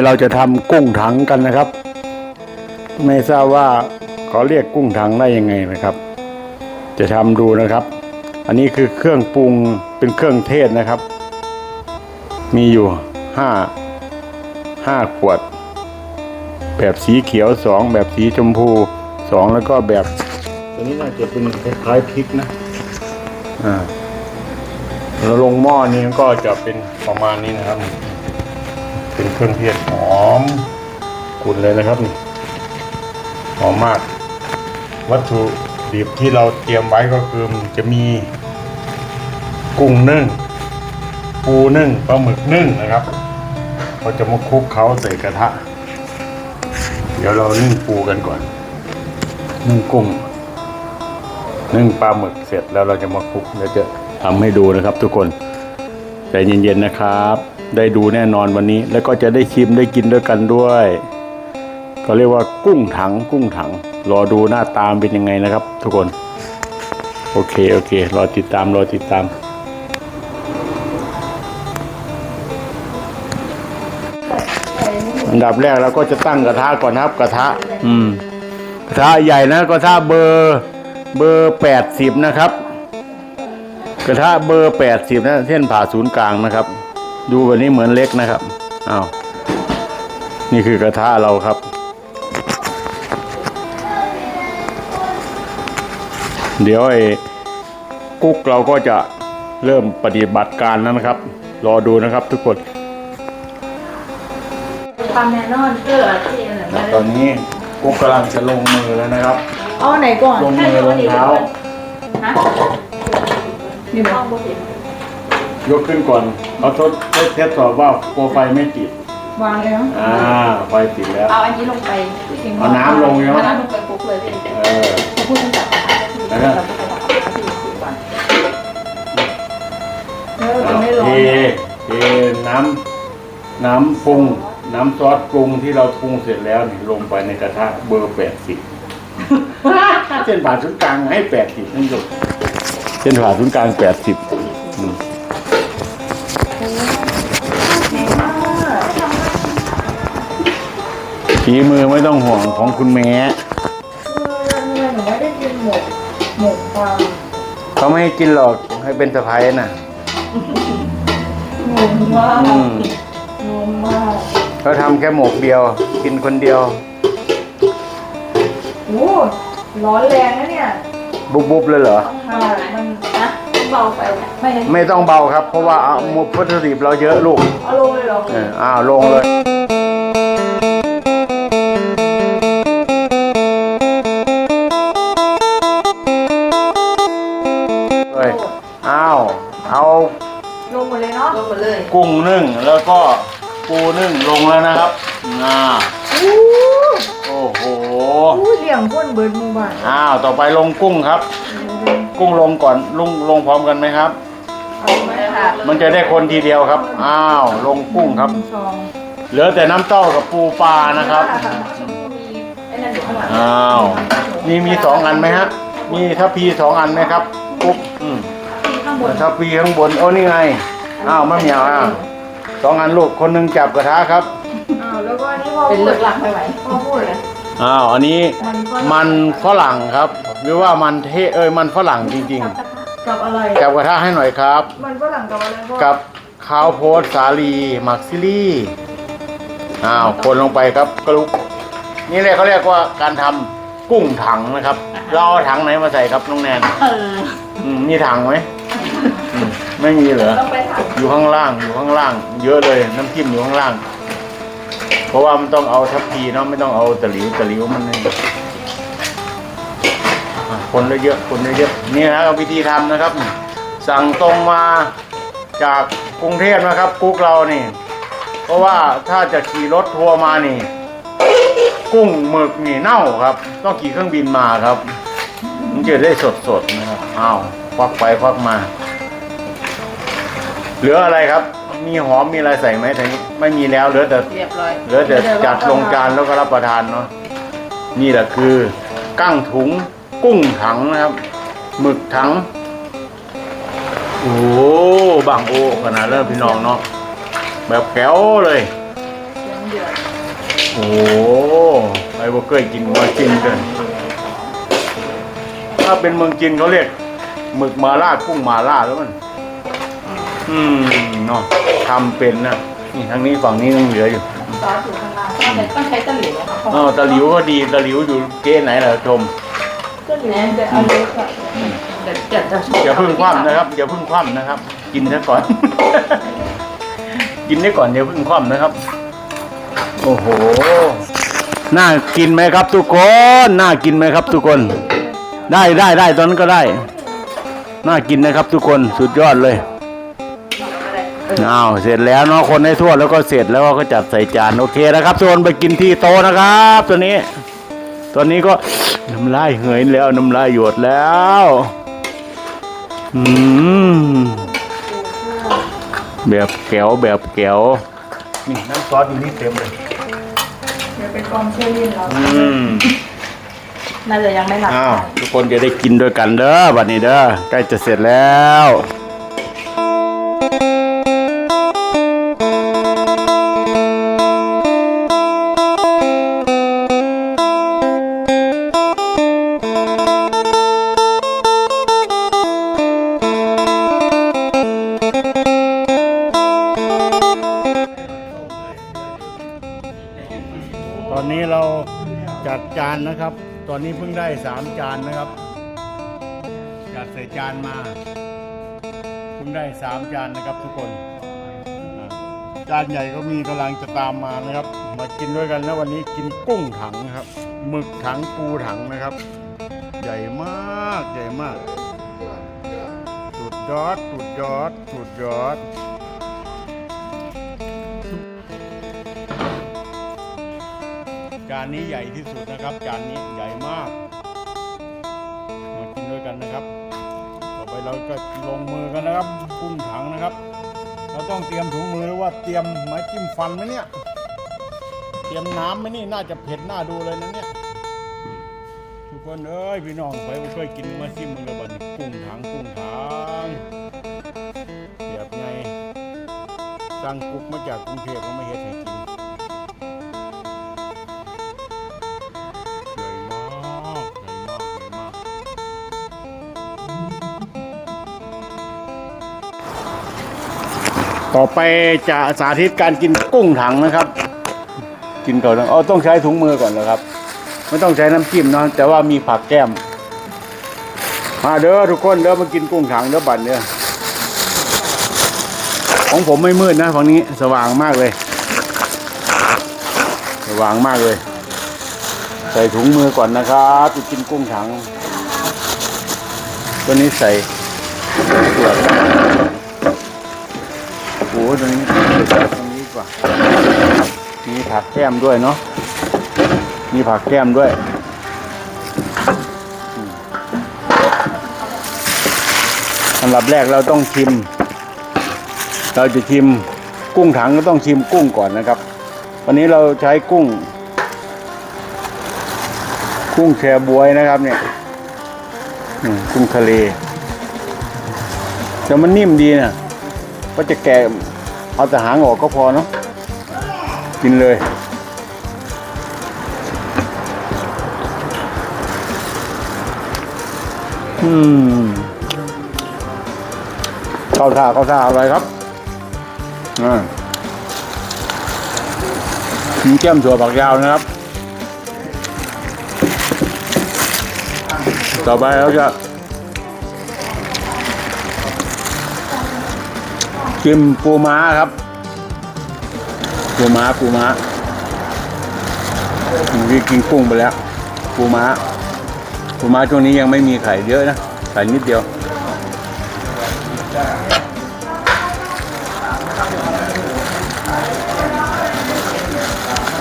้เราจะทำกุ้งถังกันนะครับ ไม่ทราบว่าเขาเรียกกุ้งถังได้ยังไงนะครับ จะทำดูนะครับ อันนี้คือเครื่องปรุงเป็นเครื่องเทศนะครับ มีอยู่ห้าห้าขวด แบบสีเขียวสองแบบสีชมพูสองแล้วก็แบบตัวนี้น่าจะเป็นคล้ายๆพริกนะอ่าแล้วลงหม้อนี้ก็จะเป็นประมาณนี้นะครับ เป็นเครื่องเทศหอมกุ่นเลยนะครับนี่หอมมาก วัตถุดิบที่เราเตรียมไว้ก็คือจะมีกุ้งนึ่งปูนึ่งปลาหมึกนึ่งนะครับเราจะมาคลุกเขาใส่กระทะ เดี๋ยวเรานึ่งปูกันก่อน นึ่งกุ้งนึ่งปลาหมึกเสร็จแล้วเราจะมาคลุกเดี๋ยวจะทำให้ดูนะครับทุกคนใจเย็นๆนะครับ ได้ดูแน่นอนวันนี้ แล้วก็จะได้ชิมได้กินด้วยกันด้วยก็เรียกว่ากุ้งถังกุ้งถัง รอดูหน้าตามเป็นยังไงนะครับ ทุกคน โอเคโอเค รอติดตามรอติดตาม อันดับแรกเราก็จะตั้งกระทะก่อนนะครับกระทะ อืมกระทะใหญ่นะกระทะเบอร์เบอร์แปดสิบนะครับ กระทะเบอร์แปดสิบนะเส้นผ่าศูนย์กลางนะครับ ดูวันนี้เหมือนเล็กนะครับอ้าวนี่คือกระทะเราครับ เดี๋ยวไอ้กุ๊กเราก็จะเริ่มปฏิบัติการแล้วนะครับ รอดูนะครับทุกคนทำแน่นอนเกลือที่อะไรไม่ตได้อนนี้กุ๊กกำลังจะลงมือแล้วนะครับ เอาไหนก่อนลงมือลงเท้าฮะนี่มั้ง ยกขึ้นก่อนเอาทดทดเทสสอบว่าโปรไฟล์ไม่ติด วางแล้วอ่า ไฟติดแล้ว เอาอันนี้ลงไปเอาน้ำลงใช่ไหมเอาน้ำลงไปปุ๊บเลยพี่เออเขาพูดตั้งแต่กระทะที่แล้วก็เราจะไปทำกระทะที่สี่วันเออจะไม่ร้อเทนเทน้ำน้ำปรุง น้ำซอสปรุงที่เราปรุงเสร็จแล้วนี่ลงไปในกระทะเบอร์แปดสิบเส้นผ่าศูนย์กลางให้แปดสิบนั่นจบเส้นผ่าศูนย์กลางแปดสิบ ฝีมือไม่ต้องห่วงของคุณแม่ทำไมหนูไม่ได้กินหมกหมกปลาเขาไม่ให้กินหรอกให้เป็นสะพ้ายน่ะงงมากอืมงงมากเขาทำแค่หมกเดียว กินคนเดียว โอ้ร้อนแรงนะเนี่ยบุบบุบเลยเหรอ ค่ะมันนะเบาไปไม่ได้ไม่ต้องเบาครับ เพราะว่าเอาหมดวัตถุดิบเราเยอะลูกเอาลงเลยเหรอ เอออ้าวลงเลย เลยเนาะลงหมดเลยกุ้งนึ่งแล้วก็ปูนึ่งลงแล้วนะครับอ่าอู้โอ้โหอู้เลี้ยงก้นเบิร์ดหมูบ้านอ้าวต่อไปลงกุ้งครับ กุ้งลงก่อนลงลงพร้อมกันไหมครับ เอาไหมค่ะมันจะได้คนทีเดียวครับ อ้าวลงกุ้งครับสองเหลือแต่น้ำเต้ากับปูปลานะครับ ไอ้นั่นอยู่ข้างหลังอ้าว นี่มีสองอันไหมฮะ มีทัพพีสองอันไหมครับกุ๊บอืมข้างบนทัพพีข้างบน โอ้นี่ไง อ้าวมะเหมียวอะสองอันลูกคนหนึงจับกระทะครับ อ้าวแล้วก็อันนี่พ่อเป็นพูเลิดกหลักไม่ไหวพ่อพูดเลยอ้าวอันนี้มันฝรั่งมันฝรั่งครับ หรือว่ามันเทเอ้ยมันฝรั่งจริง กับอะไร ๆ จับกระทะให้หน่อยครับ มันฝรั่งกับอะไรพ่อกับข้าวโพดสาลีหมักซิลี่อ้าวคนลงไปครับกระลุกนี่เลยเขาเรียกว่าการทำกุ้งถังนะครับ เราเอาถังไหนมาใส่ครับน้องแนนเออ อืมมีถังไหมอืม ไม่มีเหรออยู่ข้างล่างอยู่ข้างล่าง เยอะเลยน้ำจิ้มอยู่ข้างล่าง เพราะว่ามันต้องเอาทัพพีเนาะไม่ต้องเอาตะหลิวตะหลิวมันนี่อะคนเยอะคนเยอะนี่นะครับวิธีทำนะครับ สั่งตรงมาจากกรุงเทพนะครับกุ๊กเรานี่ เพราะว่าถ้าจะขี่รถทัวร์มานี่ กุ้งหมึกนี่เน่าครับ ต้องขี่เครื่องบินมาครับ มันจะได้สดๆนะครับอ้าวควักไปควักมา เหลืออะไรครับ มีหอมมีอะไรใส่ไหมทีนี้ไม่มีแล้วเหลือแต่เรียบร้อยเหลือแต่จัดลงจานแล้วก็รับประทานเนาะนี่แหละคือกั้งถุงกุ้งถังนะครับหมึกถังโอ้โหบางโอขนาดเริ่มพี่น้องเนาะแบบแก้วเลยเเดือดโอ้ไอ้บ่เคยกินมากินกันถ้าเป็นเมืองจีนเขาเรียกหมึกมาล่ากุ้งมาล่าแล้วมัน อืมเนาะทำเป็นนะนี่ทางนี้ฝั่งนี้ยังเหลืออยู่ซอสอยู่ข้างล่างต้องใช้ต้องใช้ตะหลิวนะคะอ๋อตะหลิวก็ดีตะหลิวอยู่เก๊ไหนล่ะชมก็อยู่เนี่ยเดี๋ยวเอาเล็กก่อนเดี๋ยวเดี๋ยวจะอย่าเพึ่งคว่ำนะครับอย่าเพึ่งคว่ำนะครับ กินซะก่อน กินได้ก่อนอย่าเพึ่งคว่ำนะครับ โอ้โหน่ากินไหมครับ ทุกคนน่ากินไหมครับ ทุกคน ได้ได้ได้ตอนนั้นก็ได้ น่ากินนะครับ ทุกคนสุดยอดเลย อ้าวเสร็จแล้วเนาะคนให้ทั่วแล้วก็เสร็จแล้วก็จัดใส่จานโอเคนะครับทุกคนไปกินที่โต๊ะนะครับ ตัวนี้ ตัวนี้ก็น้ำลายเหยแล้วน้ำลายหยดแล้วอืมแบบแก้วแบบแก้วนี่น้ำซอสอยู่นี่เต็มเลยเดี๋ยวไปกองเชอรี่เราอืมน่าจะยังไม่หลับอ้าวทุกคนจะได้กินด้วยกันเด้อบัดนี้เด้อใกล้จะเสร็จแล้ว จัดจานนะครับ ตอนนี้เพิ่งได้สามจานนะครับ จัดใส่จานมาเพิ่งได้สามจานนะครับทุกคนจานใหญ่ก็มีกำลังจะตามมานะครับ มากินด้วยกันนะวันนี้กินกุ้งถังนะครับหมึกถังปูถังนะครับ ใหญ่มากใหญ่มากสุดยอดสุดยอดสุดยอดานนี้ใหญ่ที่สุดนะครับ จานนี้ใหญ่มาก มากินด้วยกันนะครับ ต่อไปเราก็ลงมือกันนะครับกุ้งถังนะครับ เราต้องเตรียมถุงมือหรือว่าเตรียมไม้จิ้มฟันไหมเนี่ย เตรียมน้ำไหมนี่น่าจะเผ็ดน่าดูเลยนะเนี่ย ทุกคนเอ้ยพี่น้องไปบ่เคยกินมาซิมมึงเลยบัดนี้กุ้งถังกุ้งถังแบบไงสั่งกุ๊กมาจากกรุงเทพก็มาเฮ็ดให้กิน ต่อไปจะสาธิตการกินกุ้งถังนะครับ กินก่อนนะอ๋อต้องใช้ถุงมือก่อนนะครับ ไม่ต้องใช้น้ำจิ้มเนาะแต่ว่ามีผักแก้ม มาเด้อทุกคนเด้อมากินกุ้งถังเด้อบัดเด้อของผมไม่มืดนะฝั่งนี้สว่างมากเลย สว่างมากเลย ใส่ถุงมือก่อนนะครับจะกินกุ้งถัง ตัวนี้ใส่เปลือก ตัวนี้ตรงนี้กว่า มีผักแก้มด้วยเนาะ มีผักแก้มด้วยอันดับแรกเราต้องชิม เราจะชิมกุ้งถังก็ต้องชิมกุ้งก่อนนะครับ วันนี้เราใช้กุ้ง กุ้งแชบวยนะครับเนี่ยกุ้งทะเลแต่มันนิ่มดีนะก็จะแกะ เอาแต่หางออกก็พอเนาะกินเลยอืมเข้าท่าเข้าท่าอะไรครับอ่ามีแก้มถั่วผักยาวนะครับ ต่อไปเราจะ กิมปูม้าครับ ปูม้าปูม้าเมื่อกี้กินกุ้งไปแล้ว ปูม้า ปูม้าช่วงนี้ยังไม่มีไข่เยอะนะไข่นิดเดียว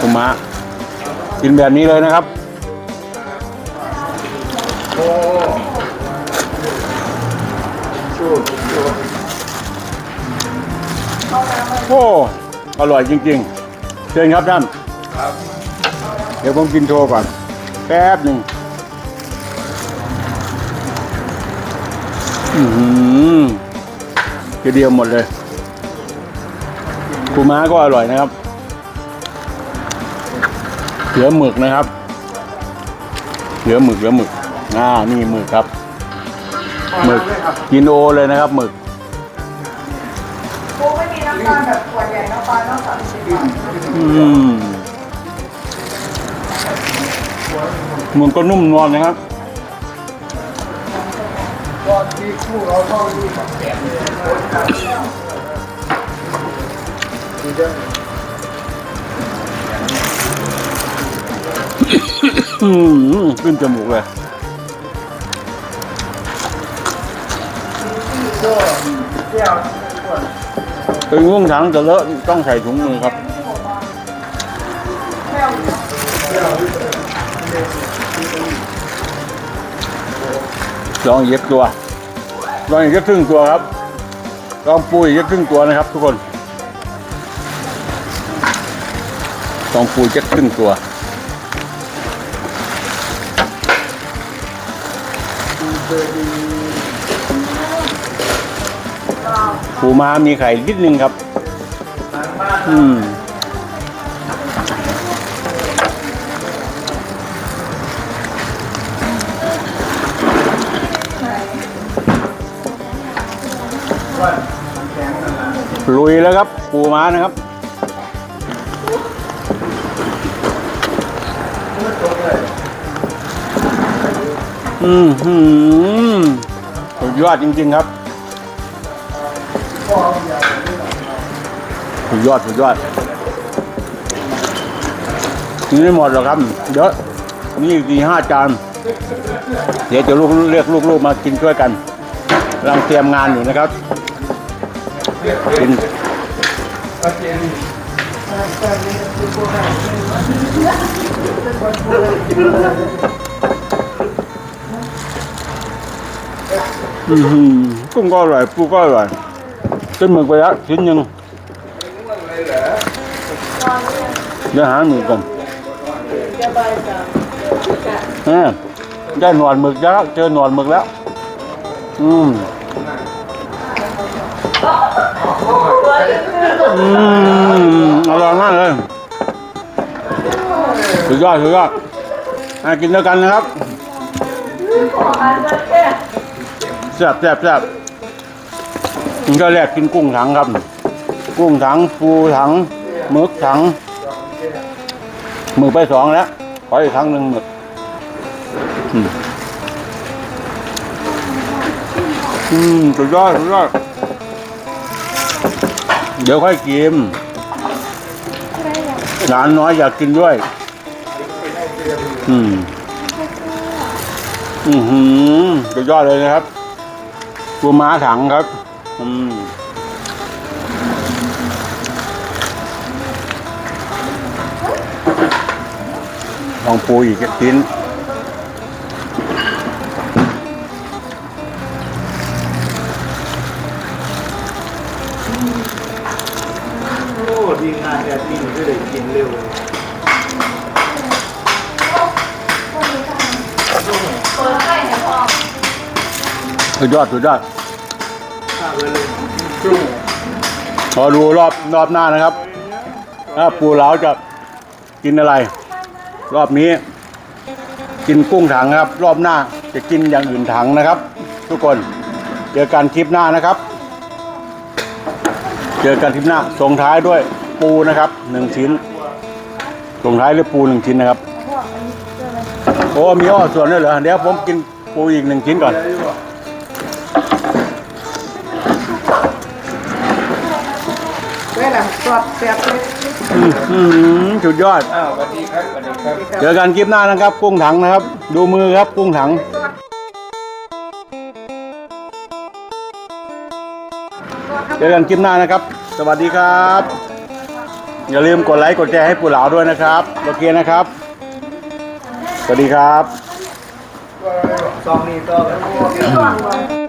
ปูม้ากินแบบนี้เลยนะครับ โอ้ อร่อยจริง ๆ เชิญครับท่านเดี๋ยวผมกินโชว์ก่อน แป๊บหนึ่งอือหือทีเดียวหมดเลยปูม้าก็อร่อยนะครับลือหมึกนะครับ เหลือหมึกเหลือหมึกอ่านี่หมึกครับหมึกกินโอเลยนะครับหมึกปูไม่มีน้ำตาลแบบ ขวดใหญ่น้ำตาลต้องสามสิบบาทอืมมึกก็นุ่มนวลนะครับอืมขึ้นจมูกเลยเคือง่วงถังจะเลอะต้องใส่ถุงมือครับ ลองเย็บตัว ลองเย็บครึ่งตัวครับ ลองปูอีกสักครึ่งตัวนะครับ ทุกคน ลองปูสักครึ่งตัว ปูม้ามีไข่นิดนึงครับ อืมลุยแล้วครับ ปูม้านะครับอืมหืมสุดยอดจริง ๆ ครับ ดยอดสุดยอดกินไม่หมดหรอกครับเยอะนี่อีกสี่ห้าจานเดี๋ยวจะลูกเรียกลูกๆมากินช่วยกันกำลังเตรียมงานอยู่นะครับกินอือหือกุ้งก็อร่อยปูก็อร่อยขึ้นหมึกไปแล้วชิ้นหนึ่ง เดี๋ยวหาหมึกก่อนเออได้หนวดหมึกแล้ว เจอหนวดหมึกแล้ว อืมอืมอร่อยมากเลยสุดยอดสุดยอดมากินด้วยกันนะครับแซ่บแซ่บแซ่บก็แรกกินกุ้งถังครับ กุ้งถังปูถัง หมึกถังหมึกไปสองแล้วขออีกครั้งหนึ่งหมึกอืมอืมสุดยอดสุดยอดเดี๋ยวค่อยกินหลานน้อยอยากกินด้วย อืม อือหือสุดยอดเลยนะครับปูม้าถังครับ อืม ลองปูอีกสักชิ้นโอ้ทีมงานแบบนี้มันก็เลยกินเร็วสุดยอดสุดยอดข้าวเลยจุ้งรอดูรอบรอบหน้านะครับ ถ้าปูเหลาจะกินอะไร รอบนี้ กินกุ้งถังครับ รอบหน้าจะกินอย่างอื่นถังนะครับ ทุกคนเจอกันคลิปหน้านะครับ เจอกันคลิปหน้าส่งท้ายด้วยปูนะครับหนึ่งชิ้นส่งท้ายด้วยปูหนึ่งชิ้นนะครับโอ้มีอ้อส่วนด้วยเหรอเดี๋ยวผมกินปูอีกหนึ่งชิ้นก่อน เวลาสดเสียบเลยอืมสุดยอด อ้าวสวัสดีครับสวัสดีครับเจอกันคลิปหน้านะครับ กุ้งถังนะครับ ดูมือครับกุ้งถัง เจอกันคลิปหน้านะครับ สวัสดีครับ อย่าลืมกดไลค์กดแชร์ให้ปู่เหลาด้วยนะครับโอเคนะครับ สวัสดีครับ ซองนี้ต่อกัน